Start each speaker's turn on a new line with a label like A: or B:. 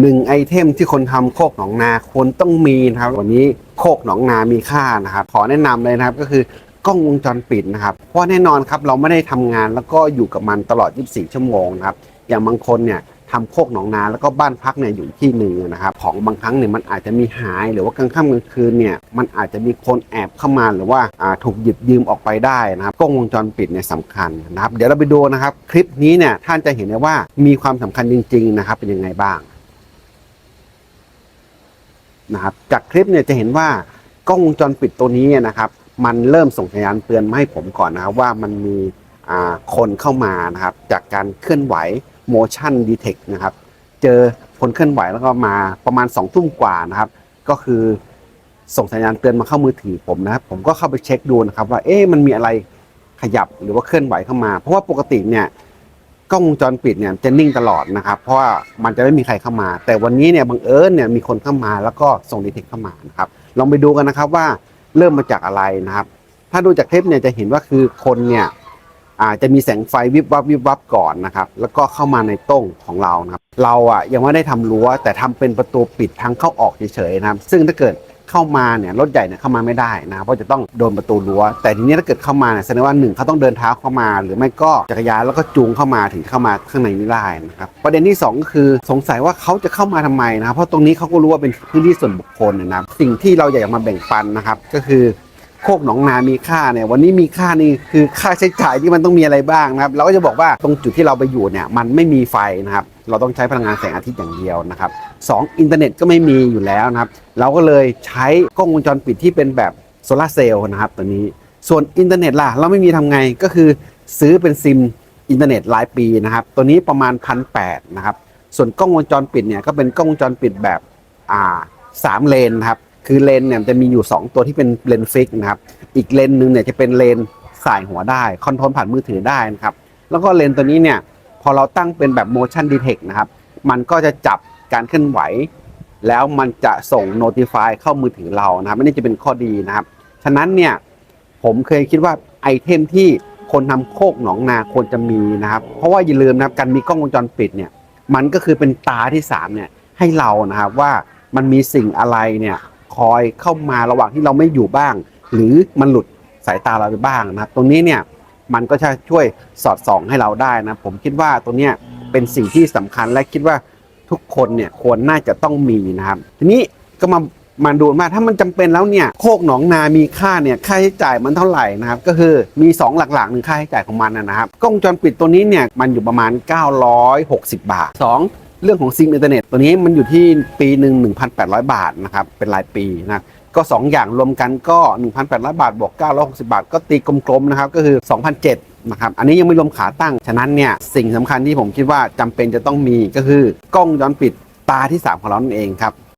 A: หนึ่งไอเทมที่คนทำโคกหนองนาควรต้องมีนะครับวันนี้โคกหนองนามีค่านะครับ ขอแนะนำเลยนะครับก็คือกล้องวงจรปิดนะครับ เพราะแน่นอนครับเราไม่ได้ทำงานแล้วก็อยู่กับมันตลอด 24 ชั่วโมงนะครับอย่างบางคนเนี่ยทำโคกหนองนาแล้วก็บ้านพักเนี่ยอยู่ที่หนึ่งนะครับ ของบางครั้งเนี่ยมันอาจจะมีหายหรือว่ากลางค่ำกลางคืนเนี่ยมันอาจจะมีคนแอบเข้ามาหรือว่าถูกหยิบยืมออกไปได้นะครับกล้องวงจรปิดเนี่ยสำคัญนะครับ เดี๋ยวเราไปดูนะครับ คลิปนี้เนี่ยท่านจะเห็นได้ว่ามีความสำคัญจริง ๆ นะครับเป็นยังไงบ้าง นะครับจากคลิปเนี่ยจะเห็นว่ากล้องวงจรปิดตัวนี้นะครับมันเริ่มส่งสัญญาณเตือนมาให้ผมก่อนนะครับว่ามันมีคนเข้ามานะครับจากการเคลื่อนไหว motion detect นะครับเจอคนเคลื่อนไหวแล้วก็มาประมาณ2องทุ่มกว่านะครับ ก็คือส่งสัญญาณเตือนมาเข้ามือถือผมนะครับ ผมก็เข้าไปเช็คดูนะครับว่าเอ๊ะมันมีอะไรขยับหรือว่าเคลื่อนไหวเข้ามา เพราะว่าปกติเนี่ย กล้องวงจรปิดเนี่ยจะนิ่งตลอดนะครับ เพราะว่ามันจะไม่มีใครเข้ามา แต่วันนี้เนี่ยบังเอิญเนี่ยมีคนเข้ามาแล้วก็ส่งดีเทคเข้ามานะครับลองไปดูกันนะครับว่าเริ่มมาจากอะไรนะครับ ถ้าดูจากคลิปเนี่ยจะเห็นว่าคือคนเนี่ยอาจจะมีแสงไฟวิบวับวิบวับก่อนนะครับ แล้วก็เข้ามาในต้งของเรานะครับ เราอะยังไม่ได้ทำรั้วแต่ทำเป็นประตูปิดทางเข้าออกเฉยๆนะครับ ซึ่งถ้าเกิด เข้ามาเนี่ยรถใหญ่เนี่ยเข้ามาไม่ได้นะเพราะจะต้องโดนประตูรั้ว แต่ทีนี้ถ้าเกิดเข้ามาเนี่ยแสดงว่าหนึ่งเขาต้องเดินเท้าเข้ามา หรือไม่ก็จักรยานแล้วก็จูงเข้ามาถึงเข้ามาข้างในนี้ได้นะครับประเด็นที่สองก็คือสงสัยว่าเขาจะเข้ามาทำไมนะเพราะตรงนี้เขาก็รู้ว่าเป็นพื้นที่ส่วนบุคคลนะครับสิ่งที่เราอยากจะมาแบ่งปันนะครับก็คือ โคกหนองนามีค่าเนี่ยวันนี้มีค่านี่คือค่าใช้จ่ายที่มันต้องมีอะไรบ้างนะครับเราก็จะบอกว่าตรงจุดที่เราไปอยู่เนี่ยมันไม่มีไฟนะครับเราต้องใช้พลังงานแสงอาทิตย์อย่างเดียวนะครับสองอินเทอร์เน็ตก็ไม่มีอยู่แล้วนะครับเราก็เลยใช้กล้องวงจรปิดที่เป็นแบบโซลาเซลล์นะครับตัวนี้ส่วนอินเทอร์เน็ตล่ะเราไม่มีทำไงก็คือซื้อเป็นซิมอินเทอร์เน็ตรายปีนะครับตัวนี้ประมาณพันแนะครับส่วนกล้องวงจรปิดเนี่ยก็เป็นกล้องวงจรปิดแบบอ่าสามเลนนะครับ คือเลนเนี่ยจะมีอยู่ 2 ตัวที่เป็นเลนฟิกนะครับ อีกเลนหนึ่งเนี่ยจะเป็นเลนสายหัวได้ คอนโทรลผ่านมือถือได้นะครับ แล้วก็เลนตัวนี้เนี่ยพอเราตั้งเป็นแบบ motion detect นะครับ มันก็จะจับการเคลื่อนไหว แล้วมันจะส่ง notify เข้ามือถือเรานะครับนี่จะเป็นข้อดีนะครับ ฉะนั้นเนี่ยผมเคยคิดว่าไอเทมที่คนทำโคกหนองนาควรจะมีนะครับ เพราะว่าอย่าลืมนะครับการมีกล้องวงจรปิดเนี่ยมันก็คือเป็นตาที่สามเนี่ยให้เรานะครับว่ามันมีสิ่งอะไรเนี่ย คอยเข้ามาระหว่างที่เราไม่อยู่บ้าง หรือมันหลุดสายตาเราไปบ้างนะครับตรงนี้เนี่ยมันก็จะช่วยสอดส่องให้เราได้นะผมคิดว่าตรงเนี้ยเป็นสิ่งที่สำคัญและคิดว่าทุกคนเนี่ยควรน่าจะต้องมีนะครับ ทีนี้ก็มามาดูว่าถ้ามันจำเป็นแล้วเนี่ยโคกหนองนามีค่าเนี่ยค่าใช้จ่ายมันเท่าไหร่นะครับก็คือมี 2 หลักๆหนึ่งค่าใช้จ่ายของมันนะครับกล้องวงจรปิดตัวนี้เนี่ยมันอยู่ประมาณ 960 บาท 2 เรื่องของซิมอินเทอร์เน็ตตัวนี้มันอยู่ที่ปีหนึ่ง1,800 บาทนะครับเป็นรายปีนะก็ 2 อย่างรวมกันก็ 1,800 บาทบวก960 บาท ก็ตีกลมๆนะครับก็คือ 2,007นะครับอันนี้ยังไม่รวมขาตั้ง ฉะนั้นเนี่ยสิ่งสำคัญที่ผมคิดว่าจำเป็นจะต้องมีก็คือกล้องย้อนปิดตาที่ 3 ของเรานั่นเองครับ